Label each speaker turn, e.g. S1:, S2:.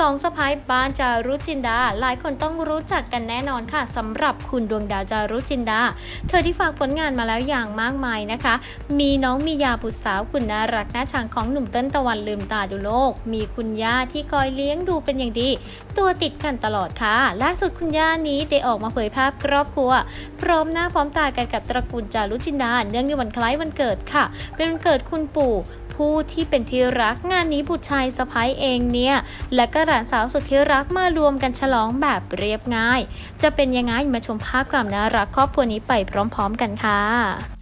S1: สองสะพ้ายบ้านจารุจินดา หลายคนต้องรู้จักกันแน่นอนค่ะสำหรับคุณดวงดาวจารุจินดา เธอที่ฝากผลงานมาแล้วอย่างมากมายนะคะ มีน้องมียาบุตรสาวคุณน่ารักน่าชังของหนุ่มเต้นตะวันลืมตาดูโลก มีคุณย่าที่คอยเลี้ยงดูเป็นอย่างดี ตัวติดกันตลอดค่ะ ล่าสุดคุณย่านี้ได้ออกมาเผยภาพครอบครัว พร้อมหน้าพร้อมตากันกับตระกูลจารุจินดา เนื่องในวันคล้ายวันเกิดค่ะ เป็นวันเกิดคุณปู่ ผู้ที่เป็นที่รักงานนี้บุตรชายสะพ้ายเองเนี่ยและก็หลานสาวสุดที่รักมารวมกันฉลองแบบเรียบง่าย จะเป็นยังไงมาชมภาพความน่ารักครอบครัวนี้ไปพร้อม ๆ กันค่ะ